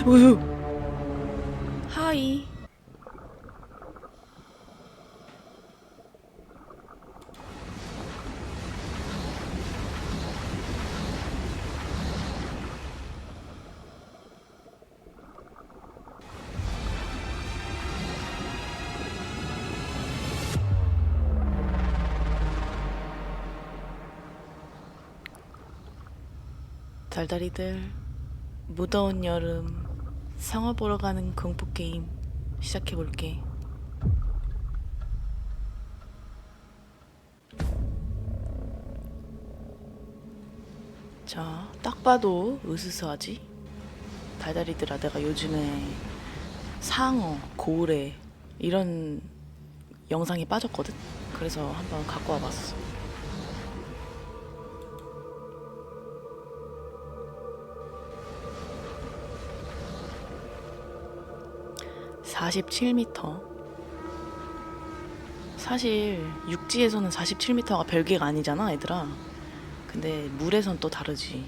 우후. 하이. 달달이들 무더운 여름 상어 보러 가는 공포 게임 시작해 볼게. 자, 딱 봐도 으스스하지? 달달이들아, 내가 요즘에 상어, 고래 이런 영상에 빠졌거든. 그래서 한번 갖고 와봤어. (47m) 사실 육지에서는 47m가 별개가 아니잖아 얘들아. 근데 물에선 또 다르지.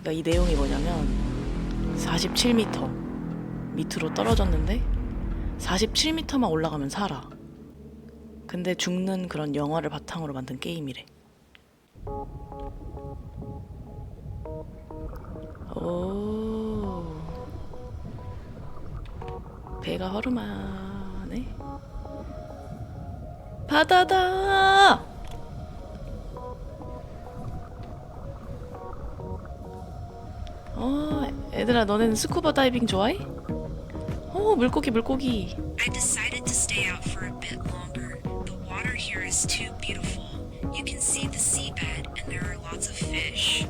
그러니까 이 내용이 뭐냐면 47m 밑으로 떨어졌는데 47m만 올라가면 살아. 근데 죽는 그런 영화를 바탕으로 만든 게임이래. 오 배가 허름하네. 바다다. 어, 애들아, 너네는 스쿠버 다이빙 좋아해? 어, 물고기, 물고기. I decided to stay out for a bit longer. The water here is too beautiful. You can see the seabed, and there are lots of fish.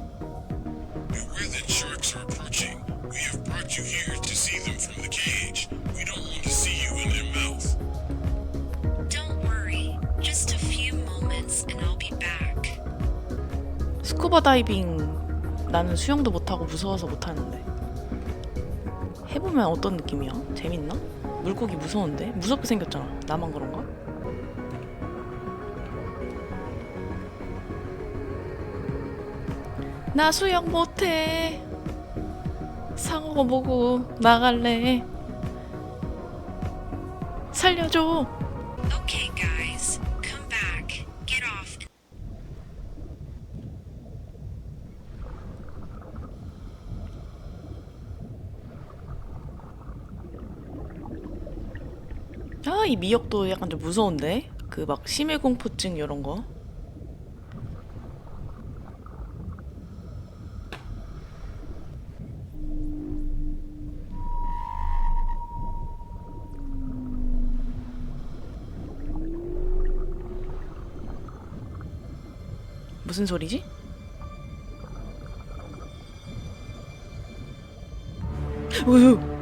Beware that sharks are approaching. We have brought you here to see them from 스쿠버 다이빙 나는 수영도 못하고 무서워서 못하는데 해보면 어떤 느낌이야? 재밌나? 물고기 무서운데? 무섭게 생겼잖아 나만 그런가? 나 수영 못해 상어가 보고 나갈래 살려줘 아, 이 미역도 약간 좀 무서운데? 그 막 심해 공포증 이런 거. 무슨 소리지? 우후.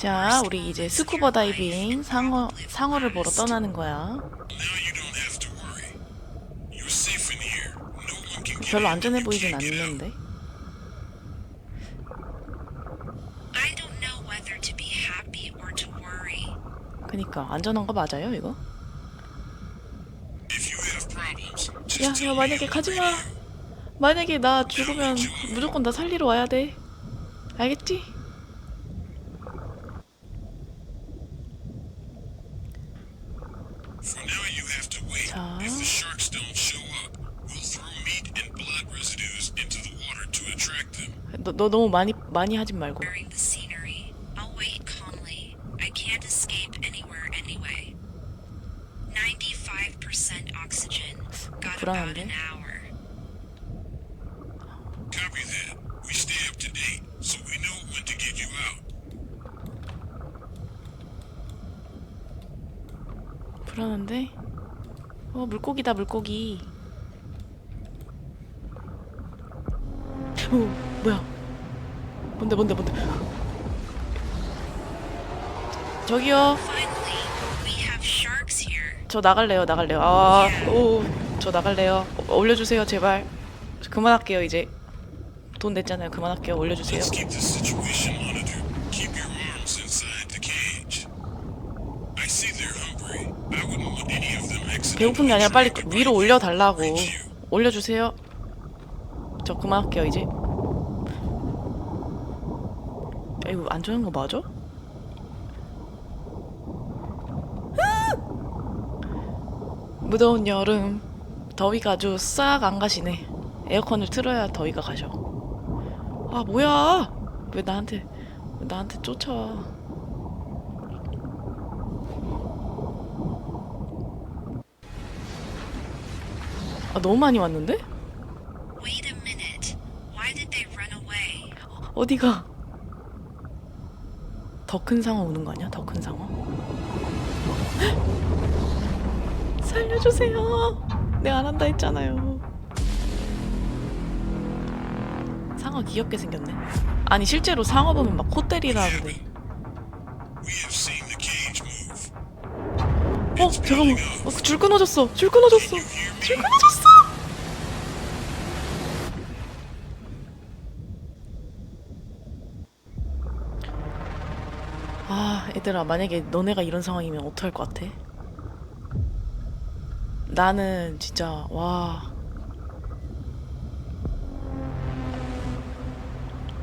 자, 우리 이제 스쿠버 다이빙 상어 상어를 보러. 떠나는 거야. 별로 안전해 보이진. 않는데. 그니까 안전한 거 맞아요, 이거? 야, 야 만약에 and 가지 I'll 마. bring you. 만약에 나 죽으면 무조건 나 살리러 와야 돼. 알겠지? For now, you have to wait. 자. If the sharks don't show up, we'll throw meat and blood residues into the water to attract them. 너, 너 너무 많이 많이 하진 말고. During the scenery, I'll wait calmly. I can't escape anywhere anyway. 95% oxygen. Got about 불안한데? an hour. Copy that. We stay up to date, so we know when to get you out. 불안한데? 어 물고기다 물고기. 오? 뭔데 뭔데 뭔데? 저기요. 저 나갈래요 나갈래요. 아오저 나갈래요. 어, 올려주세요 제발. 저 그만할게요 이제. 돈 냈잖아요 그만할게요 올려주세요. 배고픈 게 아니라 빨리 위로 올려달라고. 올려주세요. 저 그만할게요 이제. 야, 이거 안전한 거 맞아? 무더운 여름 더위가 아주 싹 안 가시네. 에어컨을 틀어야 더위가 가셔. 아 뭐야? 왜 나한테 왜 나한테 쫓아와? 아 너무 많이 왔는데? 어디가? 더 큰 상어 오는 거 아니야? 더 큰 상어? 살려주세요. 내가 안 한다 했잖아요. 상어 귀엽게 생겼네. 아니 실제로 상어 보면 막 move. 어 잠깐만. 어, 줄 끊어졌어. 줄 끊어졌어. 줄 끊어졌어. 아, 얘들아, 만약에 너네가 이런 상황이면 어떡할 것 같아? 나는 진짜, 와.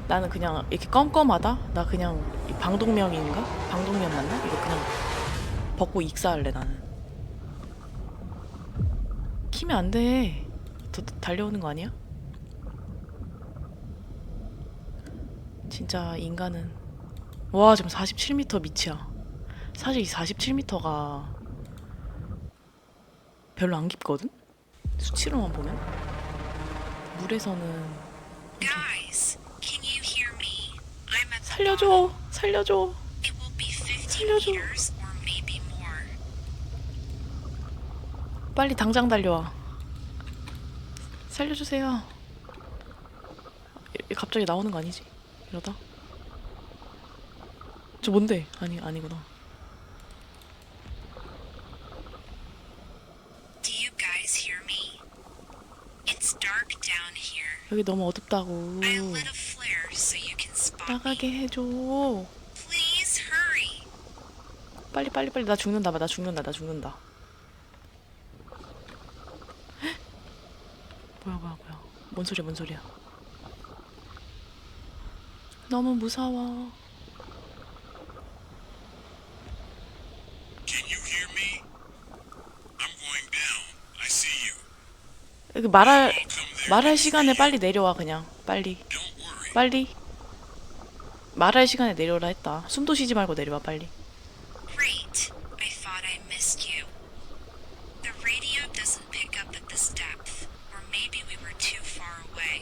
나는 그냥 이렇게 껌껌하다? 나 그냥 이 방독면인가? 방독면 맞나? 이거 그냥 벗고 익사할래, 나는. 키면 안 돼. 더 달려오는 거 아니야? 진짜 인간은 와 지금 47m 밑이야. 사실 이 47m가 별로 안 깊거든. 수치로만 보면 물에서는 Guys, can you hear me? I'm at the 살려줘, 살려줘. It will be 50 살려줘. meters or maybe more. 빨리 당장 달려와. 살려주세요. 이- 갑자기 나오는 거 아니지? 이러다. 저 뭔데? 아니 아니구나. Do you guys hear me? It's dark down here. 여기 너무 어둡다고. I lit a flare so you can spot me. 나가게 해줘. Please hurry. 빨리 빨리 빨리 나 죽는다 봐. 나 죽는다. 나 죽는다. 헉! 뭐야 뭐야 뭐야. 뭔 소리야 뭔 소리야. 너무 무서워. Can you hear me? I'm going down. I see you. 여기 말할. 말할 시간에 빨리 내려와 그냥. 빨리. 빨리. 말할 시간에 내려라 했다. 숨도 쉬지 말고 내려와 빨리. Great. I thought I missed you. The radio doesn't pick up at this depth, or maybe we were too far away.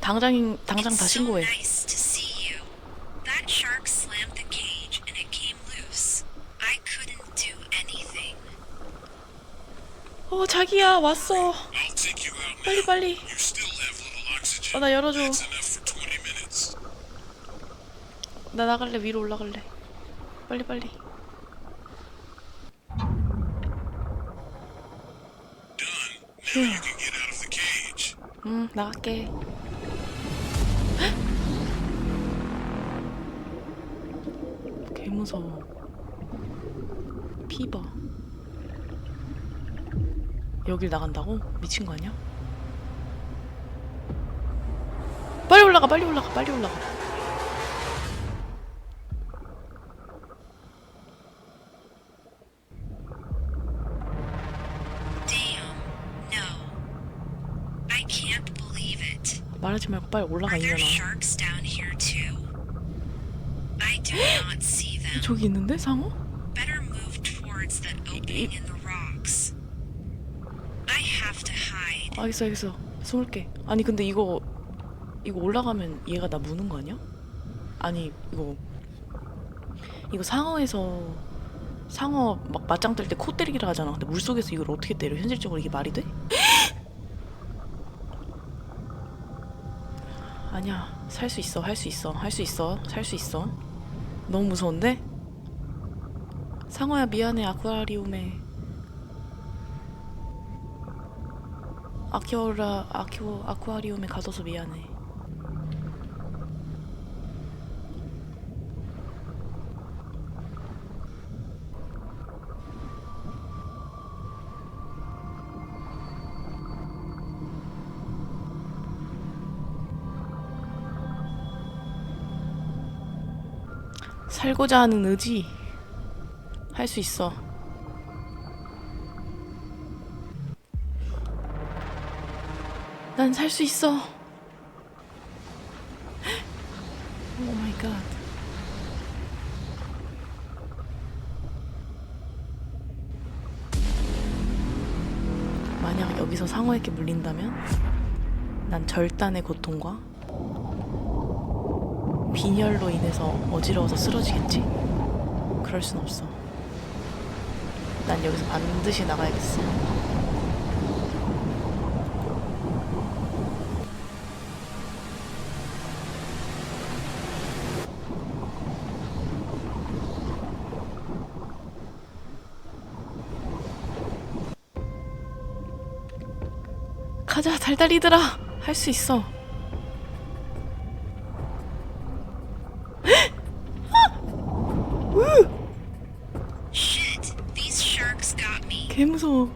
당장 당장 다 신고해. 어 자기야 왔어. 빨리. 빨리. 어 나 열어줘. That's enough for 20 minutes. 나 나갈래 위로 올라갈래. 빨리 빨리. Done. Now you can get out of the cage. 응 나갈게. 개 무서워. 피봐. 여길 나간다고? 미친 거 아니야? 빨리 올라가 빨리 올라가 빨리 올라가. 말하지 말고 빨리 올라가 them. 저기 있는데 상어? Better move 알겠어 알겠어 숨을게 아니 근데 이거 이거 올라가면 얘가 나 무는 거 아니야? 아니 이거 이거 상어에서 상어 막 맞짱 뜰 때 코 때리기라 하잖아. 근데 물속에서 이걸 어떻게 때려? 현실적으로 이게 말이 돼? 아니야. 살 수 있어. 할 수 있어. 할 수 있어. 살 수 있어. 너무 무서운데? 상어야 미안해. 아쿠아리움에 아키오라 아키오 아쿠아리움에 가둬서 미안해. 살고자 하는 의지 할 수 있어. 난 살 수 있어. 오 마이 갓. 만약 여기서 상어에게 물린다면 난 절단의 고통과 빈혈로 인해서 어지러워서 쓰러지겠지? 그럴 순 없어. 난 여기서 반드시 나가야겠어. 가자. 달달이들아. 할 수 있어. 개 무서워.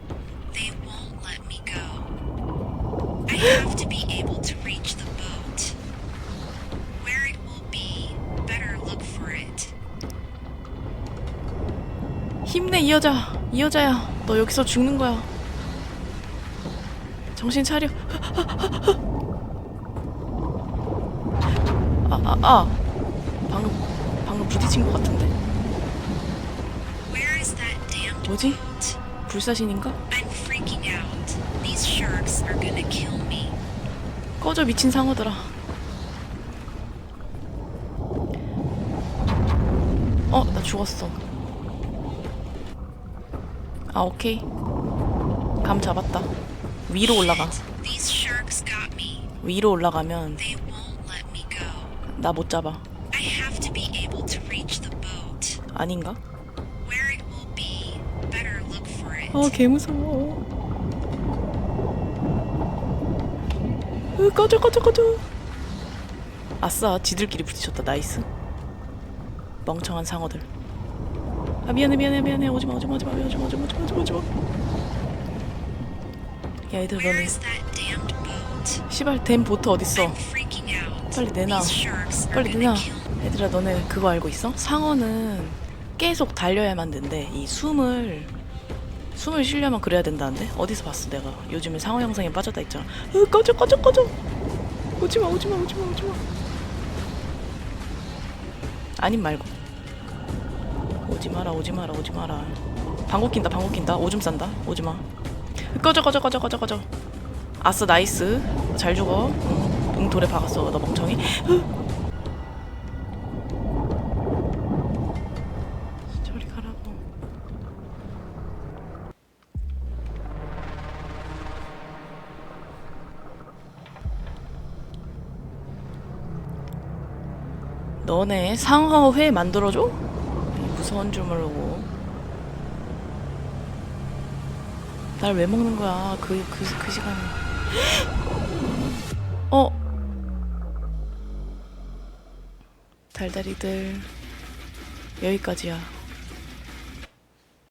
힘내 이 여자. 이 여자야. 너 여기서 죽는 거야. 정신 차려 아아아 아, 방금 방금 부딪힌 것 같은데 뭐지? 불사신인가? 꺼져 미친 상어들아 어 나 죽었어 아 오케이 감 잡았다 위로 올라가. 위로 올라가면 나 못 잡아. 아닌가? 아, 개무서워. 으, 꺼져, 꺼져, 꺼져. 아싸, 지들끼리 부딪혔다. 나이스. 멍청한 상어들. 아, 미안해, 미안해, 미안해. 오지마, 오지마, 오지마, 오지마, 오지마, 오지마, 오지마. 오지마. 야 얘들 너네? 시발 댐 보트 어딨어. 빨리 내놔. 빨리 내놔. 얘들아 너네 그거 알고 있어? 상어는 계속 달려야만 된대. 이 숨을 숨을 쉬려면 그래야 된다는데? 어디서 봤어 내가? 요즘에 상어 영상에 빠졌다 했잖아. 으 꺼져 꺼져 꺼져! 오지마 오지마 오지마 오지마! 아님 말고. 오지마라 오지마라 오지마라. 방구 낀다 방구 낀다. 오줌 싼다. 오지마 꺼져 꺼져 꺼져 꺼져 꺼져. 아싸 나이스. 잘 죽어. 응, 응 돌에 박았어 너 멍청이. 으. 저리 가라고. 너네 상어회 만들어줘? 이 무서운 줄 모르고 날 왜 먹는 거야? 그, 그, 그 시간에. 어? 달달이들. 여기까지야